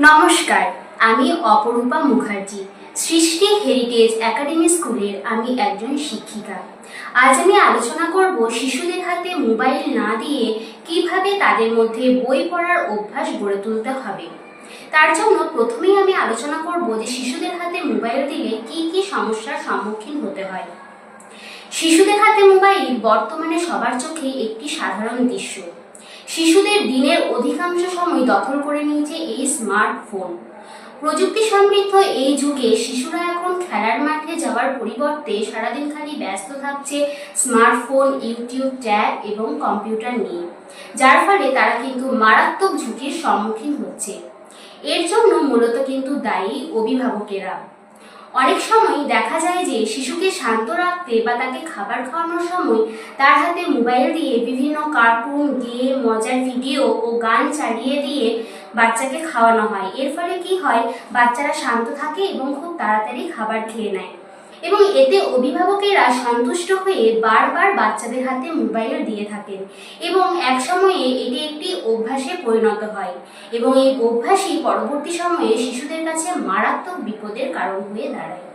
নমস্কার, আমি অপরূপা মুখার্জি। সৃষ্টি হেরিটেজ একাডেমি স্কুলের আমি একজন শিক্ষিকা। আজ আমি আলোচনা করব শিশুদের হাতে মোবাইল না দিয়ে কীভাবে তাদের মধ্যে বই পড়ার অভ্যাস গড়ে তুলতে হবে। তার জন্য প্রথমেই আমি আলোচনা করব যে শিশুদের হাতে মোবাইল দিলে কি কি সমস্যার সম্মুখীন হতে হয়। শিশুদের হাতে মোবাইল বর্তমানে সবার চোখে একটি সাধারণ দৃশ্য। শিশুদের দিনের অধিকাংশ সময় দখল করে নিয়েছে এই স্মার্টফোন। প্রযুক্তি সমৃদ্ধ এই যুগে শিশুরা এখন খেলার মাঠে যাওয়ার পরিবর্তে সারাদিন খালি ব্যস্ত থাকছে স্মার্টফোন, ইউটিউব, ট্যাব এবং কম্পিউটার নিয়ে। যার ফলে তারা কিন্তু মারাত্মক ঝুঁকির সম্মুখীন হচ্ছে। এর জন্য মূলত কিন্তু দায়ী অভিভাবকেরা। অনেক সময় দেখা যায় যে শিশুকে শান্ত রাখতে বা তাকে খাবার খাওয়ানোর সময় তার হাতে মোবাইল দিয়ে বিভিন্ন কার্টুন, গেম, মজার ভিডিও ও গান চালিয়ে দিয়ে বাচ্চাকে খাওয়ানো হয়। এর ফলে কি হয়? বাচ্চারা শান্ত থাকে এবং খুব তাড়াতাড়ি খাবার খেয়ে নেয়। এবং এতে অভিভাবকেরা সন্তুষ্ট হয়ে বারবার বাচ্চাদের হাতে মোবাইল দিয়ে থাকেন এবং এক সময়ে এটি একটি অভ্যাসে পরিণত হয় এবং এই অভ্যাসই পরবর্তী সময়ে শিশুদের কাছে মারাত্মক বিপদের কারণ হয়ে দাঁড়ায়।